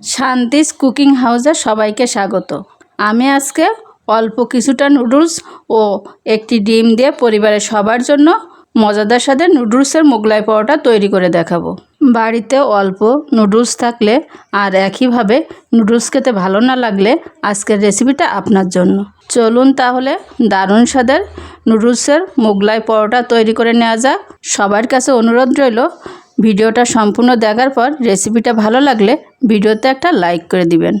শান্তিস cooking হাউসে সবাইকে স্বাগত। আমি আজকে অল্প কিছুটা নুডলস ও একটি ডিম দিয়ে পরিবারের সবার জন্য মজাদার সাথে নুডলসের মোগলাই পরোটা তৈরি করে দেখাবো। বাড়িতে অল্প নুডলস থাকলে আর একইভাবে নুডলস খেতে ভালো না লাগলে আজকের রেসিপিটা আপনার জন্য। চলুন তাহলে দারুণ স্বাদের নুডলসের মোগলাই পরোটা তৈরি করে নেওয়া যাক। সবার কাছে অনুরোধ রইল ভিডিওটা সম্পূর্ণ দেখার পর রেসিপিটা ভালো লাগলে ভিডিওতে একটা লাইক করে দিবেন।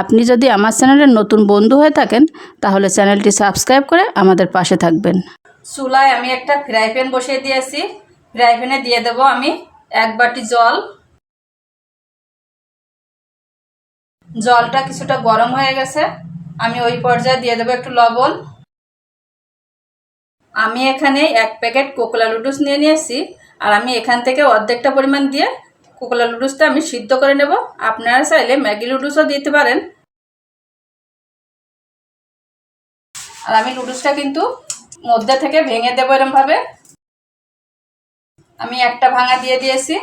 আপনি যদি আমার চ্যানেলের নতুন বন্ধু হয়ে থাকেন, তাহলে চ্যানেলটি সাবস্ক্রাইব করে আমাদের পাশে থাকবেন। চুলায় আমি একটা ফ্রাই প্যান বসিয়ে দিয়েছি। ফ্রাই প্যানে দিয়ে দেবো আমি এক বাটি জল। জলটা কিছুটা গরম হয়ে গেছে। আমি ওই পর্যায়ে দিয়ে দেবো একটু লবণ। আমি এখানে এক প্যাকেট কোকলা লুডুস নিয়ে নিয়েছি, আর আমি এখান থেকে অর্ধেকটা পরিমাণ দিয়ে কোকলা লুডুসটা আমি সিদ্ধ করে নেব। আপনারা চাইলে ম্যাগি লুডুসও দিতে পারেন। আর আমি লুডুসটা কিন্তু মধ্যে থেকে ভেঙে দেবো এরমভাবে। আমি একটা ভাঙা দিয়ে দিয়েছি।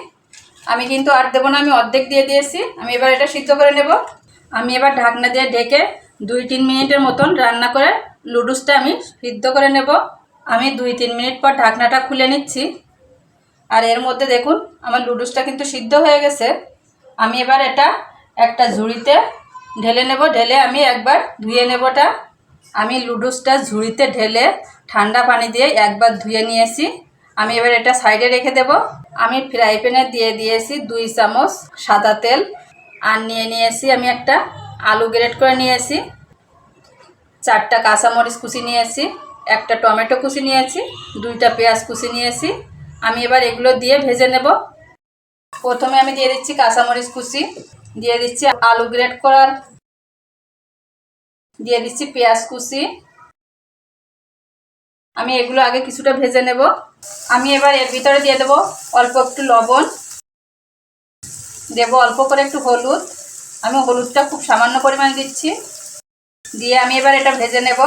আমি কিন্তু আর দেবো না, আমি অর্ধেক দিয়ে দিয়েছি। আমি এবার এটা সিদ্ধ করে নেব। আমি এবার ঢাকনা দিয়ে ঢেকে দুই তিন মিনিটের মতন রান্না করে লুডুসটা আমি সিদ্ধ করে নেব। আমি দুই তিন মিনিট পর ঢাকনাটা খুলে নিচ্ছি। আর এর মধ্যে দেখুন, আমার লুডুসটা কিন্তু সিদ্ধ হয়ে গেছে। আমি এবার এটা একটা ঝুড়িতে ঢেলে নেব। ঢেলে আমি একবার ধুয়ে নেবটা। আমি লুডুসটা ঝুড়িতে ঢেলে ঠান্ডা পানি দিয়ে একবার ধুয়ে নিয়েছি। আমি এবার এটা সাইডে রেখে দেব। আমি ফ্রাই প্যানে দিয়ে দিয়েছি দুই চামচ সাদা তেল। আর নিয়ে নিয়েছি আমি একটা আলু গ্রেট করে নিয়েছি। চারটা কাঁচামরিচ কুচি নিয়েছি। একটা টমেটো কুচি নিয়েছি, দুইটা পেঁয়াজ কুচি নিয়েছি। আমি এবার এগুলো দিয়ে ভেজে নেব। প্রথমে আমি দিয়ে দিচ্ছি কাঁচামরিচ কুচি, দিয়ে দিচ্ছি আলু গ্রেট করার, দিয়ে দিচ্ছি পেঁয়াজ কুচি। আমি এগুলো আগে কিছুটা ভেজে নেব। আমি এবার এর ভিতরে দিয়ে দেব অল্প একটু লবণ। দেব অল্প করে একটু হলুদ। আমি হলুদটা খুব সামান্য পরিমাণ দিচ্ছি। দিয়ে আমি এবার এটা ভেজে নেব।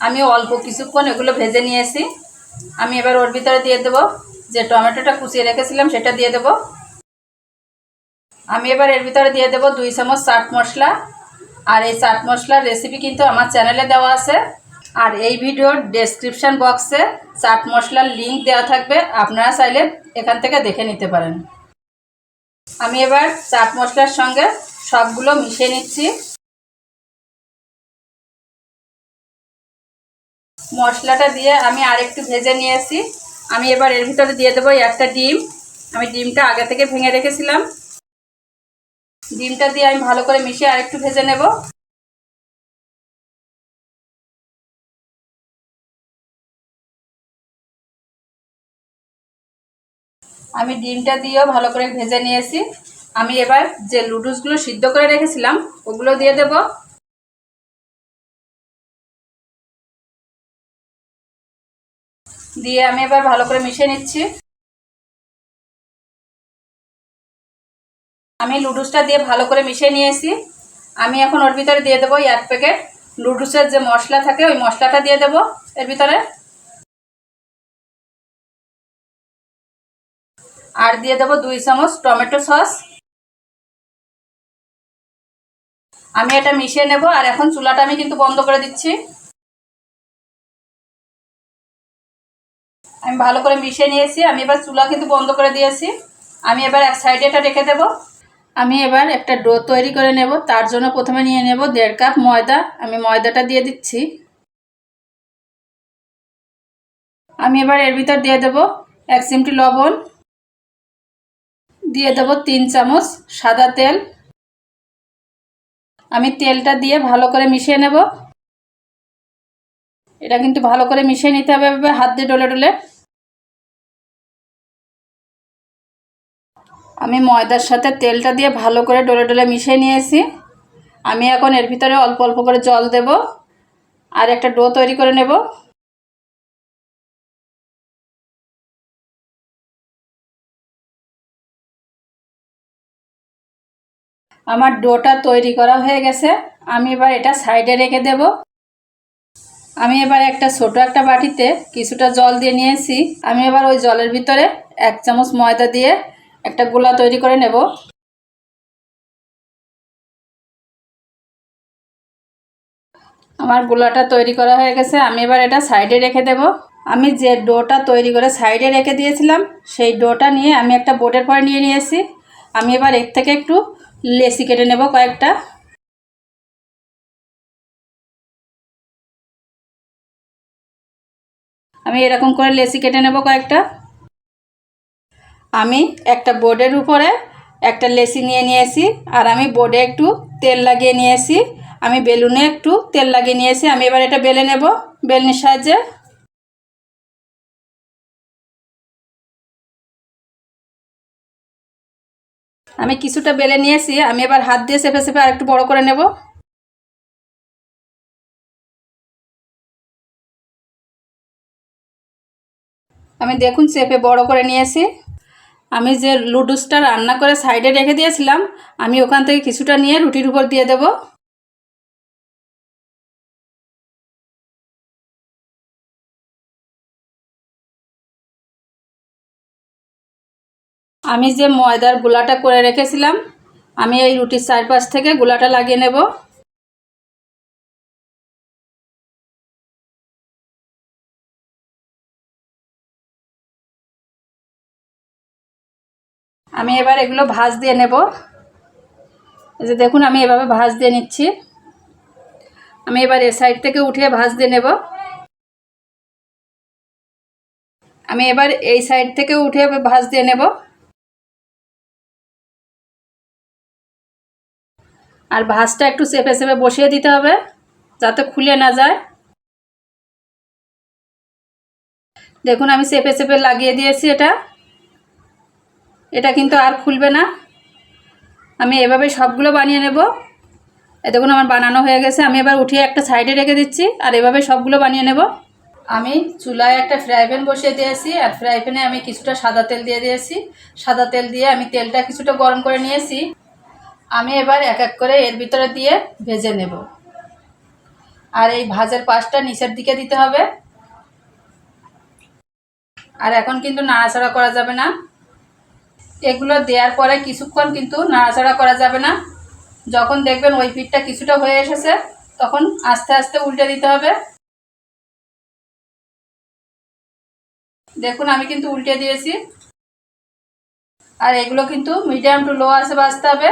আমি অল্প কিছুক্ষণ এগুলো ভেজে নিয়েছি। আমি এবার ওর ভিতরে দিয়ে দেবো যে টমেটোটা কুচিয়ে রেখেছিলাম, সেটা দিয়ে দেব। আমি এবার এর ভিতরে দিয়ে দেব দুই চামচ চাট মশলা। আর এই চাট মশলার রেসিপি কিন্তু আমার চ্যানেলে দেওয়া আছে। আর এই ভিডিওর ডেসক্রিপশান বক্সে চাট মশলার লিঙ্ক দেওয়া থাকবে। আপনারা চাইলে এখান থেকে দেখে নিতে পারেন। আমি এবার চাট মশলার সঙ্গে সবগুলো মিশিয়ে নিচ্ছি। মশলাটা দিয়ে আমি আরেকটু ভেজে নিয়েছি। আমি এবার এর ভিতরে দিয়ে দেবো একটা ডিম। আমি ডিমটা আগে থেকে ভেঙে রেখেছিলাম। ডিমটা দিয়ে আমি ভালো করে মিশিয়ে আরেকটু ভেজে নেব। আমি ডিমটা দিয়েও ভালো করে ভেজে নিয়েছি। আমি এবার যে লুডুসগুলো সিদ্ধ করে রেখেছিলাম, ওগুলো দিয়ে দেব। দিয়ে আমি এবার ভালো করে মিশিয়ে নিচ্ছি। আমি লুডুসটা দিয়ে ভালো করে মিশিয়ে নিয়েছি। আমি এখন ওর ভিতরে দিয়ে দেবো এক প্যাকেট লুডুসের যে মশলা থাকে, ওই মশলাটা দিয়ে দেবো এর ভিতরে। আর দিয়ে দেবো দুই চামচ টমেটো সস। আমি এটা মিশিয়ে নেব, আর এখন চুলাটা আমি কিন্তু বন্ধ করে দিচ্ছি। আমি ভালো করে মিশিয়ে নিয়েছি, আমি এবার চুলা কিন্তু বন্ধ করে দিয়েছি। আমি এবার এক সাইডে এটা রেখে দেব। আমি এবার একটা ডো তৈরি করে নেব, তার জন্য প্রথমে নিয়ে নেব দেড় কাপ ময়দা। আমি ময়দাটা দিয়ে দিচ্ছি। আমি এবার এর ভিতর দিয়ে দেব এক চিমটি লবণ। দিয়ে দেব তিন চামচ সাদা তেল। আমি তেলটা দিয়ে ভালো করে মিশিয়ে নেব। এটা কিন্তু ভালো করে মিশিয়ে নিতে হবে হাত দিয়ে ডলে ডলে। আমি ময়দার সাথে তেলটা দিয়ে ভালো করে ডলে ডলে মিশিয়ে নিয়েছি। আমি এখন এর ভিতরে অল্প অল্প করে জল দেব আর একটা ডো তৈরি করে নেব। আমার ডোটা তৈরি করা হয়ে গেছে। আমি এবার এটা সাইডে রেখে দেব। আমি এবার একটা ছোট একটা বাটিতে কিছুটা জল দিয়ে নিয়েছি। আমি এবার ওই জলের ভিতরে এক চামচ ময়দা দিয়ে একটা গোলা তৈরি করে নেব। আমার গোলাটা তৈরি করা হয়ে গেছে, আমি এবার এটা সাইডে রেখে দেব। আমি যে ডোটা তৈরি করে সাইডে রেখে দিয়েছিলাম, সেই ডোটা নিয়ে আমি একটা বোটের পরে নিয়ে নিয়েছি। আমি এবার এর থেকে একটু লেসি কেটে নেব কয়েকটা। আমি এরকম করে লেসি কেটে নেব কয়েকটা। আমি একটা বোর্ডের উপরে একটা লেসি নিয়ে নিয়েছি, আর আমি বোর্ডে একটু তেল লাগিয়ে নিয়েছি। আমি বেলুনে একটু তেল লাগিয়ে নিয়েছি। আমি এবার এটা বেলে নেব। বেলনির সাহায্যে। আমি কিছুটা বেলে নিয়েছি। আমি এবার হাত দিয়ে চেপে চেপে আর একটু বড় করে নেব। আমি দেখুন চেপে বড় করে নিয়েছি। আমি যে লুডুসটা রান্না করে সাইডে রেখে দিয়েছিলাম, আমি ওখান থেকে কিছুটা নিয়ে রুটির উপর দিয়ে দেব। আমি যে ময়দার গোলাটা করে রেখেছিলাম, আমি এই রুটির চারপাশ থেকে গোলাটা লাগিয়ে নেব। আমি এবার এগুলো ভাজ দিয়ে নেব। এই যে দেখুন, আমি এভাবে ভাজ দিয়ে নিচ্ছি। আমি এবার এ সাইড থেকে উঠিয়ে ভাজ দিয়ে নেব। আমি এবার এই সাইড থেকে উঠে ভাজ দিয়ে নেব। আর ভাজটা একটু চেপে চেপে বসিয়ে দিতে হবে, যাতে খুলে না যায়। দেখুন, আমি চেপে চেপে লাগিয়ে দিয়েছি এটা। এটা কিন্তু আর খুলবে না। আমি এভাবে সবগুলো বানিয়ে নেব। দেখুন আমার বানানো হয়ে গেছে। আমি এবার উঠিয়ে একটা সাইডে রেখে দিচ্ছি আর এভাবে সবগুলো বানিয়ে নেব। আমি চুলায় একটা ফ্রাই প্যান বসিয়ে দিয়েছি আর ফ্রাই প্যানে আমি কিছুটা সাদা তেল দিয়ে দিয়েছি। সাদা তেল দিয়ে আমি তেলটা কিছুটা গরম করে নিয়েছি। আমি এবার এক এক করে এর ভিতরে দিয়ে ভেজে নেব। আর এই ভাজের পাশটা নিচের দিকে দিতে হবে। আর এখন কিন্তু নাড়াচাড়া করা যাবে না। এগুলো দেওয়ার পরে কিছুক্ষণ কিন্তু নাড়াচাড়া করা যাবে না। যখন দেখবেন ওই পিঠটা কিছুটা হয়ে এসেছে, তখন আস্তে আস্তে উল্টে দিতে হবে। দেখুন, আমি কিন্তু উল্টে দিয়েছি। আর এগুলো কিন্তু মিডিয়াম টু লো আসে বাঁচতে হবে।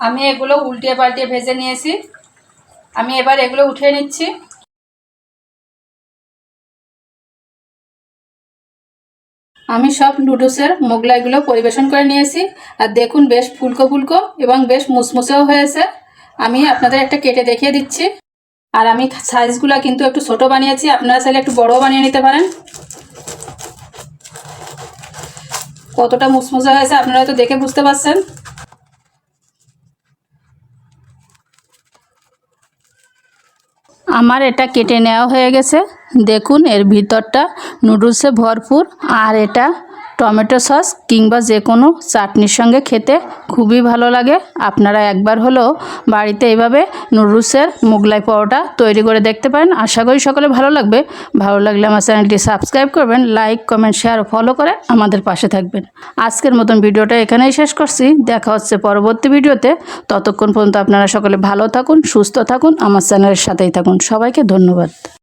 আমি এগুলো উল্টিয়ে পাল্টিয়ে ভেজে নিয়েছি। আমি এবার এগুলো উঠিয়ে নিচ্ছি। আমি সব নুডলসের মোগলাইগুলো পরিবেশন করে নিয়েছি। আর দেখুন বেশ ফুলকো ফুলকো এবং বেশ মুসমুসেও হয়েছে। আমি আপনাদের একটা কেটে দেখিয়ে দিচ্ছি। আর আমি সাইজগুলো কিন্তু একটু ছোট বানিয়েছি। আপনারা চাইলে একটু বড়ও বানিয়ে নিতে পারেন। কতটা মুসমুসে হয়েছে আপনারা তো দেখে বুঝতে পারছেন। আমার এটা কেটে নেওয়া হয়ে গেছে। দেখুন এর ভিতরটা নুডলসে ভরপুর। আর এটা টমেটো সস কিংবা যে কোনো চাটনির সঙ্গে খেতে খুবই ভালো লাগে। আপনারা একবার হলেও বাড়িতে এইভাবে নুডলসের মোগলাই পরোটা তৈরি করে দেখতে পারেন। আশা করি সকলে ভালো লাগবে। ভালো লাগলে আমার চ্যানেলটি সাবস্ক্রাইব করবেন, লাইক, কমেন্ট, শেয়ার ফলো করে আমাদের পাশে থাকবেন। আজকের মতন ভিডিওটা এখানেই শেষ করছি। দেখা হচ্ছে পরবর্তী ভিডিওতে। ততক্ষণ পর্যন্ত আপনারা সকলে ভালো থাকুন, সুস্থ থাকুন, আমার চ্যানেলের সাথেই থাকুন। সবাইকে ধন্যবাদ।